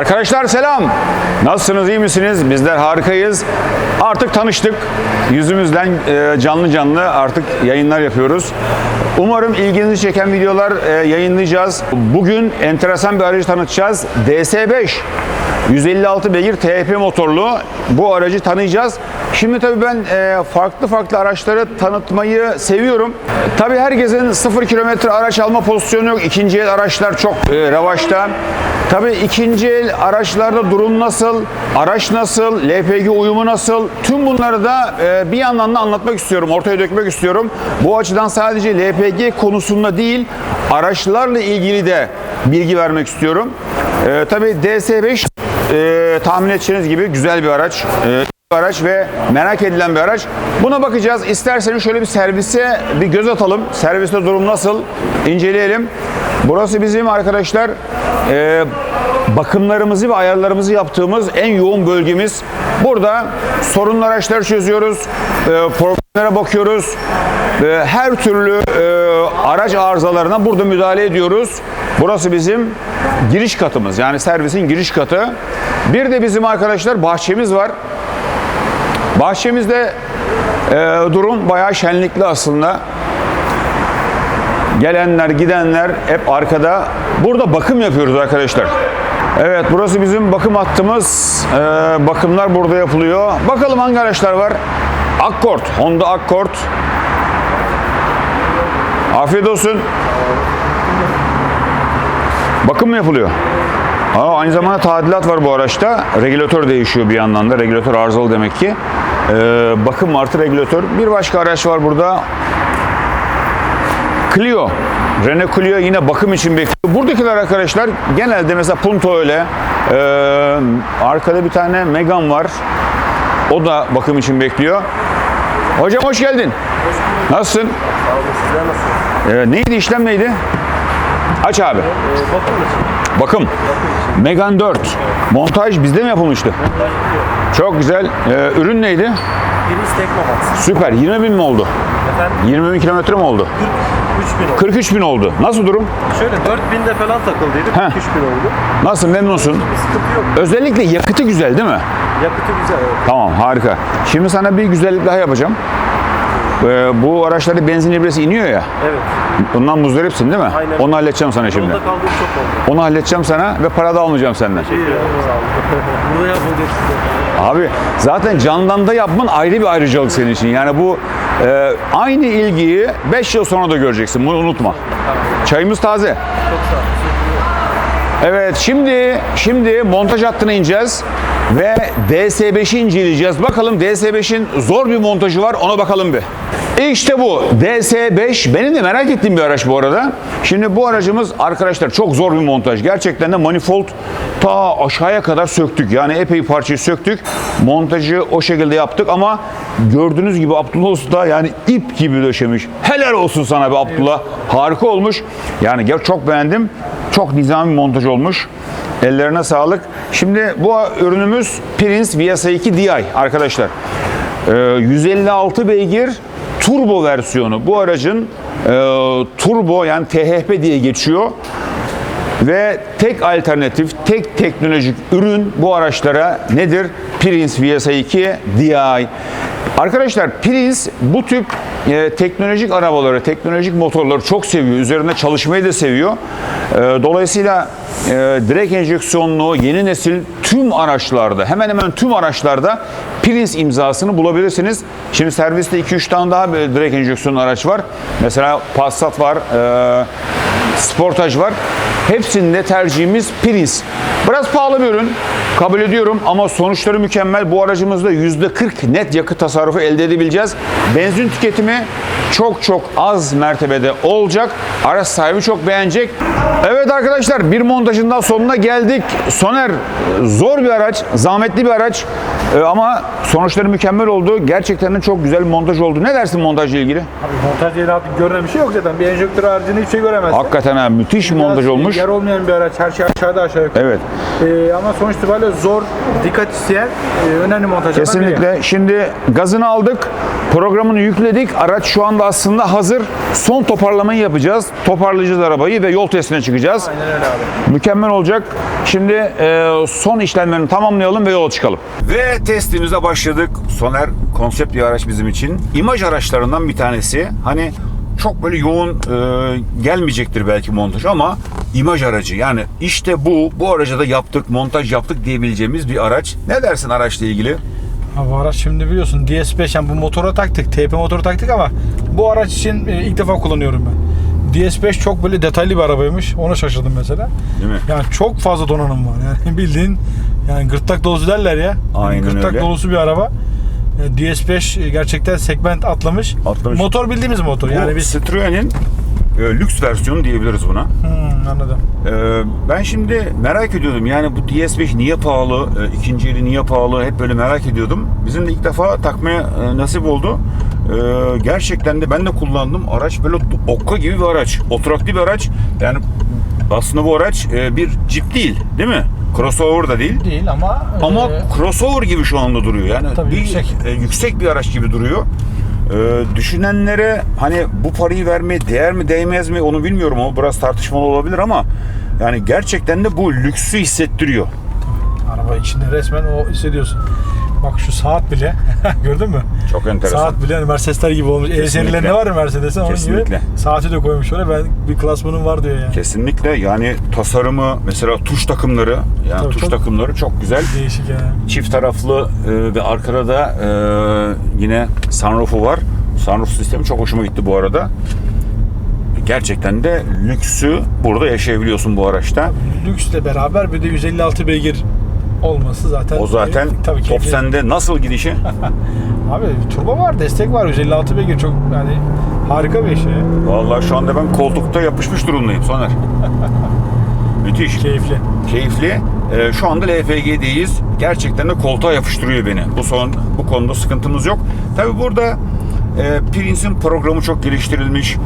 Arkadaşlar selam. Nasılsınız, iyi misiniz? Bizler harikayız. Artık tanıştık. Yüzümüzden e, canlı canlı artık yayınlar yapıyoruz. Umarım ilginizi çeken videolar e, yayınlayacağız. Bugün enteresan bir aracı tanıtacağız. DS5. 156 beygir THP motorlu bu aracı tanıyacağız. Şimdi tabii ben e, farklı farklı araçları tanıtmayı seviyorum. Tabii herkesin 0 kilometre araç alma pozisyonu yok. İkinci el araçlar çok e, revaçta. Tabii ikinci el araçlarda durum nasıl, araç nasıl, LPG uyumu nasıl tüm bunları da e, bir yandan da anlatmak istiyorum, ortaya dökmek istiyorum. Bu açıdan sadece LPG konusunda değil, araçlarla ilgili de bilgi vermek istiyorum. E, tabii DS5 e, tahmin edeceğiniz gibi güzel bir araç. E, araç ve merak edilen bir araç. Buna bakacağız. İsterseniz şöyle bir servise bir göz atalım. Serviste durum nasıl? İnceleyelim. Burası bizim arkadaşlar e, bakımlarımızı ve ayarlarımızı yaptığımız en yoğun bölgemiz. Burada sorunlu araçları çözüyoruz. E, problemlere bakıyoruz. E, her türlü e, araç arızalarına burada müdahale ediyoruz. Burası bizim giriş katımız. Yani servisin giriş katı. Bir de bizim arkadaşlar bahçemiz var. Bahçemizde e, durum bayağı şenlikli aslında. Gelenler, gidenler hep arkada. Burada bakım yapıyoruz arkadaşlar. Evet, burası bizim bakım hattımız. E, bakımlar burada yapılıyor. Bakalım hangi araçlar var? Accord, Honda Accord. Afiyet olsun. Bakım mı yapılıyor? Aa, aynı zamanda tadilat var bu araçta. Regülatör değişiyor bir yandan da. Regülatör arızalı demek ki. Ee, bakım artı regülatör. Bir başka araç var burada. Clio. Renault Clio yine bakım için bekliyor. Buradakiler arkadaşlar genelde mesela Punto öyle. Ee, arkada bir tane Megane var. O da bakım için bekliyor. Hocam hoş geldin. Nasılsın? Ee, neydi işlem neydi? Aç abi. Bakım. Megane 4. Montaj bizde mi yapılmıştı? Çok güzel. Ee, ürün neydi? Birisi Teknomat. Süper. 20 bin mi oldu? Efendim 20 bin kilometre mi oldu? 3000 oldu. 43 bin oldu. Nasıl durum? Şöyle 4000'de falan takıldıydık. Heh. 3000 oldu. Nasıl memnunsun? Bir sıkıntı yok. Özellikle yakıtı güzel değil mi? Yakıtı güzel. Evet. Tamam harika. Şimdi sana bir güzellik daha yapacağım. Ee, bu araçlarda benzin ibresi iniyor ya. evet. Bundan muzdaripsin değil mi? Aynen. Onu halledeceğim sana şimdi. Yolda kaldığım çok oldu. Onu halledeceğim sana ve para da almayacağım senden. İyi ya. Sağ olun. Burada yapıldı. Abi zaten candan da yapman ayrı bir ayrıcalık senin için. Yani bu e, aynı ilgiyi 5 yıl sonra da göreceksin. Bunu unutma. Çayımız taze. Çok sağ olun. Evet şimdi şimdi montaj hattına ineceğiz ve DS5'i inceleyeceğiz. Bakalım DS5'in zor bir montajı var ona bakalım bir. İşte bu DS5 benim de merak ettiğim bir araç bu arada. Şimdi bu aracımız arkadaşlar çok zor bir montaj. Gerçekten de manifold ta aşağıya kadar söktük. Yani epey parçayı söktük. Montajı o şekilde yaptık ama gördüğünüz gibi Abdullah Usta yani ip gibi döşemiş. Helal olsun sana be Abdullah. Harika olmuş. Yani çok beğendim. Çok nizami montaj olmuş. Ellerine sağlık. Şimdi bu ürünümüz Prince VSA2 Di arkadaşlar. Ee, 156 beygir turbo versiyonu. Bu aracın e, turbo yani THP diye geçiyor. Ve tek alternatif, tek teknolojik ürün bu araçlara nedir? Prince VSA2 Di. Arkadaşlar Prince bu tip e, teknolojik arabaları, teknolojik motorları çok seviyor. Üzerinde çalışmayı da seviyor. E, dolayısıyla e, direkt enjeksiyonlu yeni nesil tüm araçlarda, hemen hemen tüm araçlarda Prince imzasını bulabilirsiniz. Şimdi serviste 2-3 tane daha böyle direkt enjeksiyonlu araç var. Mesela Passat var, e, Sportage var. Hepsinde tercihimiz Prince. Biraz pahalı bir ürün. Kabul ediyorum ama sonuçları mükemmel. Bu aracımızda %40 net yakıt tasarrufu elde edebileceğiz. Benzin tüketimi çok çok az mertebede olacak. Araç sahibi çok beğenecek. Evet arkadaşlar bir montajın daha sonuna geldik. Soner zor bir araç, zahmetli bir araç Ee, ama sonuçları mükemmel oldu. Gerçekten de çok güzel bir montaj oldu. Ne dersin montajla ilgili? Abi montaj yeri artık görünen bir şey yok zaten. Bir enjektör haricinde hiçbir şey göremezsin. Hakikaten hakikaten ha, müthiş bir montaj olmuş. Yer olmayan bir araç. Her şey aşağıda aşağı yukarı. Evet. Ee, ama sonuç itibariyle zor, dikkat isteyen e, önemli biri. Kesinlikle. Şimdi gazını aldık. Programını yükledik. Araç şu anda aslında hazır. Son toparlamayı yapacağız. Toparlayacağız arabayı ve yol testine çıkacağız. Aynen öyle abi. Mükemmel olacak. Şimdi e, son işlemlerini tamamlayalım ve yola çıkalım. Ve testimize başladık. Soner konsept bir araç bizim için. İmaj araçlarından bir tanesi. Hani çok böyle yoğun e, gelmeyecektir belki montaj ama imaj aracı. Yani işte bu, bu araca da yaptık, montaj yaptık diyebileceğimiz bir araç. Ne dersin araçla ilgili? Ha, bu araç şimdi biliyorsun DS5 yani bu motora taktık. TP motoru taktık ama bu araç için e, ilk defa kullanıyorum ben. DS5 çok böyle detaylı bir arabaymış. Ona şaşırdım mesela. Değil mi? Yani çok fazla donanım var. Yani bildiğin yani gırtlak dolusu derler ya. Yani Aynen gırtlak öyle. dolusu bir araba. Yani DS5 gerçekten segment atlamış. Atlamış. Motor bildiğimiz motor. Bu Yani biz Citroen'in e, lüks versiyonu diyebiliriz buna. Hmm, anladım. Ee, ben şimdi merak ediyordum yani bu DS5 niye pahalı, Ee, ikinci eli niye pahalı hep böyle merak ediyordum. Bizim de ilk defa takmaya e, nasip oldu. Ee, gerçekten de ben de kullandım. Araç böyle okka gibi bir araç, oturaklı bir araç. Yani aslında bu araç e, bir Jeep değil, değil mi? Crossover da değil. Değil ama Ama e, crossover gibi şu anda duruyor. Yani Tabii bir, yüksek. e, yüksek bir araç gibi duruyor. Ee, düşünenlere hani bu parayı vermeye değer mi değmez mi onu bilmiyorum ama biraz tartışmalı olabilir ama yani gerçekten de bu lüksü hissettiriyor. araba içinde resmen o hissediyorsun. Bak şu saat bile gördün mü? Çok enteresan. Saat bile hani Mercedesler gibi olmuş. E Kesinlikle. serilerinde var ya Mercedes'in onun gibi Kesinlikle. saati de koymuş oraya. Ben bir klasmanım var diyor yani. Kesinlikle yani tasarımı mesela tuş takımları yani Tabii, tuş çok- takımları çok güzel. Değişik yani. Çift taraflı e, ve arkada da e, yine sunroofu var. Sunroof sistemi çok hoşuma gitti bu arada. Gerçekten de lüksü burada yaşayabiliyorsun bu araçta. Lüksle beraber bir de 156 beygir olması zaten O zaten e, tabii top keyifli. sende nasıl gidişi? Abi turbo var, destek var. 156 beygir çok yani harika bir şey. Vallahi şu anda ben koltukta yapışmış durumdayım Soner. Müthiş. Keyifli. Keyifli. Ee, şu anda LPG'deyiz. Gerçekten de koltuğa yapıştırıyor beni. Bu son bu konuda sıkıntımız yok. Tabi burada e, Prince'in programı çok geliştirilmiş.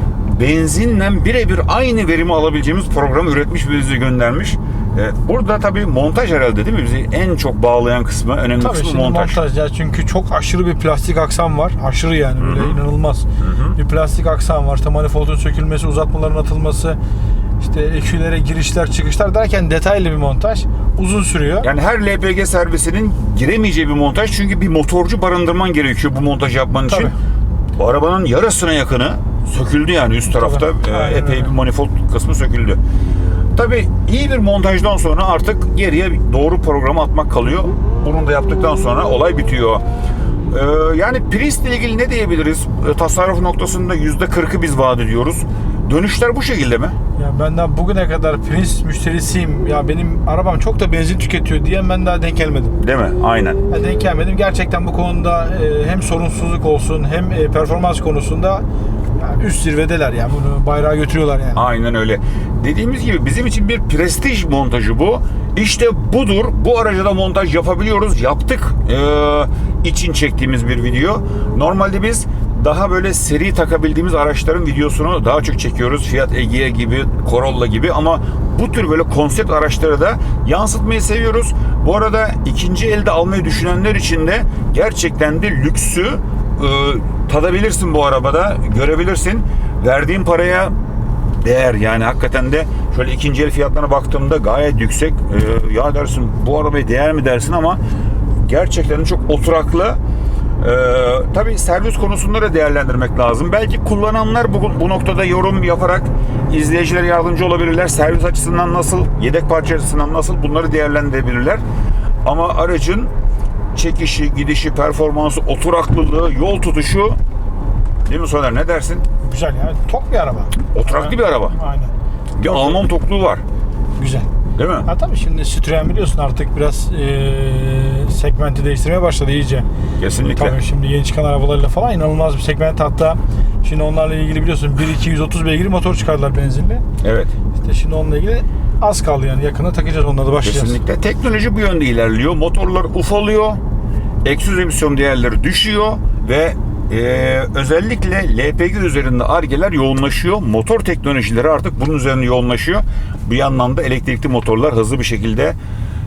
Benzinle birebir aynı verimi alabileceğimiz programı üretmiş ve bize göndermiş. E, burada tabi montaj herhalde değil mi? Bizi en çok bağlayan kısmı, önemli Tabii kısmı şimdi montaj. montaj. ya çünkü çok aşırı bir plastik aksam var. Aşırı yani böyle inanılmaz. Bir plastik aksam var. İşte manifoldun sökülmesi, uzatmaların atılması, işte ekülere girişler, çıkışlar derken detaylı bir montaj. Uzun sürüyor. Yani her LPG servisinin giremeyeceği bir montaj. Çünkü bir motorcu barındırman gerekiyor bu montajı yapman için. Tabii. Bu arabanın yarısına yakını söküldü yani üst tarafta. Tabii. e, epey bir manifold kısmı söküldü. Tabii iyi bir montajdan sonra artık geriye doğru programı atmak kalıyor. Bunu da yaptıktan sonra olay bitiyor. Ee, yani Prius ile ilgili ne diyebiliriz? E, tasarruf noktasında %40'ı biz vaat ediyoruz. Dönüşler bu şekilde mi? Ya ben daha bugüne kadar Prince müşterisiyim. Ya benim arabam çok da benzin tüketiyor diyen ben daha denk gelmedim. Değil mi? Aynen. Ya denk gelmedim. Gerçekten bu konuda e, hem sorunsuzluk olsun hem e, performans konusunda üst zirvedeler yani. Bunu bayrağa götürüyorlar yani. Aynen öyle. Dediğimiz gibi bizim için bir prestij montajı bu. İşte budur. Bu araca da montaj yapabiliyoruz. Yaptık. Ee, için çektiğimiz bir video. Normalde biz daha böyle seri takabildiğimiz araçların videosunu daha çok çekiyoruz. Fiat Egea gibi, Corolla gibi ama bu tür böyle konsept araçları da yansıtmayı seviyoruz. Bu arada ikinci elde almayı düşünenler için de gerçekten de lüksü e, tadabilirsin bu arabada, görebilirsin. Verdiğin paraya değer yani hakikaten de şöyle ikinci el fiyatlarına baktığımda gayet yüksek. Ee, ya dersin bu arabaya değer mi dersin ama gerçekten çok oturaklı. Ee, tabii servis konusunda da değerlendirmek lazım. Belki kullananlar bu, bu noktada yorum yaparak izleyicilere yardımcı olabilirler. Servis açısından nasıl, yedek parça açısından nasıl bunları değerlendirebilirler. Ama aracın çekişi, gidişi, performansı, oturaklılığı, yol tutuşu değil mi Soner ne dersin? Güzel yani. Tok bir araba. Oturaklı bir araba. Aynen. Bir Alman tokluğu var. Güzel. Değil mi? Ha tabii şimdi Citroen biliyorsun artık biraz e, segmenti değiştirmeye başladı iyice. Kesinlikle. Tabii şimdi yeni çıkan arabalarıyla falan inanılmaz bir segment. Hatta şimdi onlarla ilgili biliyorsun 1.230 beygir motor çıkardılar benzinli. Evet. İşte şimdi onunla ilgili az kaldı yani yakında takacağız onları başlayacağız. Kesinlikle. Teknoloji bu yönde ilerliyor. Motorlar ufalıyor. Egzoz emisyon değerleri düşüyor ve e, özellikle LPG üzerinde argeler yoğunlaşıyor. Motor teknolojileri artık bunun üzerine yoğunlaşıyor. Bir yandan da elektrikli motorlar hızlı bir şekilde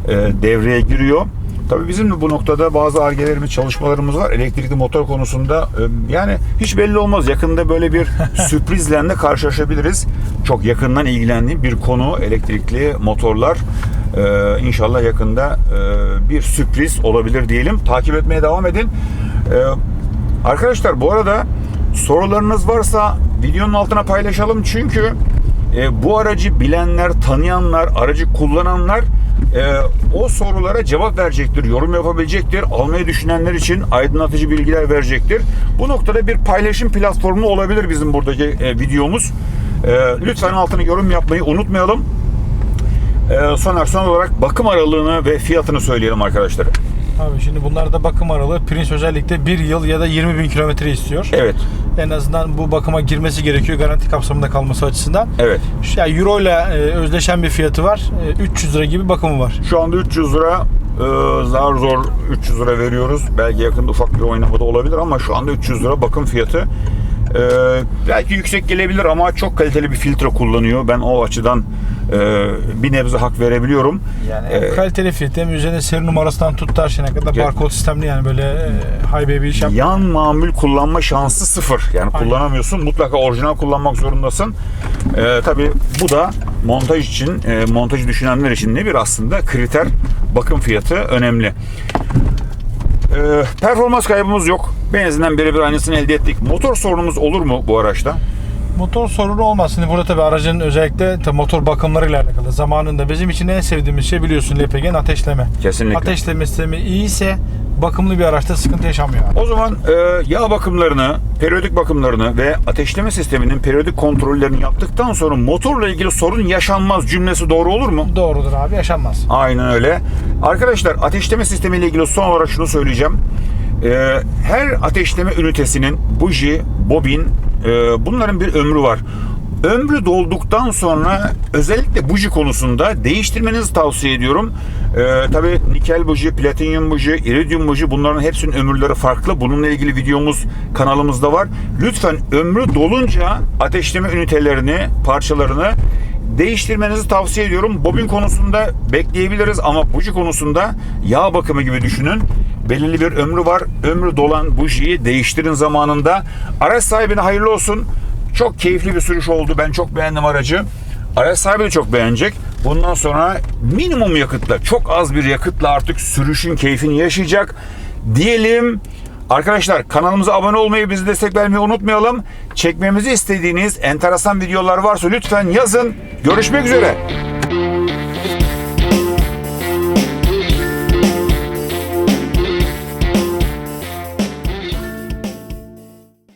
e, devreye giriyor. Tabii bizim de bu noktada bazı argelerimiz, çalışmalarımız var. Elektrikli motor konusunda e, yani hiç belli olmaz. Yakında böyle bir sürprizle de karşılaşabiliriz. Çok yakından ilgilendiğim bir konu elektrikli motorlar. E, inşallah yakında e, bir sürpriz olabilir diyelim. Takip etmeye devam edin. E, arkadaşlar bu arada sorularınız varsa videonun altına paylaşalım. Çünkü e, bu aracı bilenler, tanıyanlar, aracı kullananlar e, o sorulara cevap verecektir, yorum yapabilecektir. Almayı düşünenler için aydınlatıcı bilgiler verecektir. Bu noktada bir paylaşım platformu olabilir bizim buradaki e, videomuz. E, lütfen altına yorum yapmayı unutmayalım. E, son olarak bakım aralığını ve fiyatını söyleyelim arkadaşlar. Abi şimdi bunlar da bakım aralığı. Prince özellikle 1 yıl ya da 20 bin kilometre istiyor. Evet, En azından bu bakıma girmesi gerekiyor garanti kapsamında kalması açısından. evet. Ya Euro ile e, özdeşen bir fiyatı var. E, 300 lira gibi bakımı var. Şu anda 300 lira e, zar zor 300 lira veriyoruz. Belki yakında ufak bir oynamada olabilir ama şu anda 300 lira bakım fiyatı. E, belki yüksek gelebilir ama çok kaliteli bir filtre kullanıyor. Ben o açıdan e, bir nebze hak verebiliyorum. Yani E, hem kaliteli fiyat hem üzerine seri numarasından tut her şeyine kadar barkod sistemli yani böyle e, high baby iş yan mamul kullanma şansı sıfır. Yani Aynen. kullanamıyorsun. Mutlaka orijinal kullanmak zorundasın. Ee, tabii bu da montaj için, e, montajı düşünenler için ne bir aslında kriter. Bakım fiyatı önemli. Ee, performans kaybımız yok. Benzinden birebir aynısını elde ettik. Motor sorunumuz olur mu bu araçta? Motor sorunu olmaz. Şimdi burada tabii aracın özellikle motor bakımlarıyla alakalı. Zamanında bizim için en sevdiğimiz şey biliyorsun LPG'nin ateşleme. Kesinlikle. Ateşleme sistemi iyiyse bakımlı bir araçta sıkıntı yaşamıyor. O zaman e, yağ bakımlarını, periyodik bakımlarını ve ateşleme sisteminin periyodik kontrollerini yaptıktan sonra motorla ilgili sorun yaşanmaz cümlesi doğru olur mu? Doğrudur abi yaşanmaz. Aynen öyle. Arkadaşlar ateşleme sistemi ile ilgili son olarak şunu söyleyeceğim. Ee, her ateşleme ünitesinin buji, bobin e, bunların bir ömrü var. Ömrü dolduktan sonra özellikle buji konusunda değiştirmenizi tavsiye ediyorum. Ee, Tabi nikel buji, platinyum buji, iridium buji bunların hepsinin ömürleri farklı. Bununla ilgili videomuz kanalımızda var. Lütfen ömrü dolunca ateşleme ünitelerini, parçalarını değiştirmenizi tavsiye ediyorum. Bobin konusunda bekleyebiliriz ama buji konusunda yağ bakımı gibi düşünün. Belirli bir ömrü var. Ömrü dolan bujiyi değiştirin zamanında. Araç sahibine hayırlı olsun. Çok keyifli bir sürüş oldu. Ben çok beğendim aracı. Araç sahibi de çok beğenecek. Bundan sonra minimum yakıtla, çok az bir yakıtla artık sürüşün keyfini yaşayacak. Diyelim Arkadaşlar kanalımıza abone olmayı, bizi destek vermeyi unutmayalım. Çekmemizi istediğiniz enteresan videolar varsa lütfen yazın. Görüşmek üzere.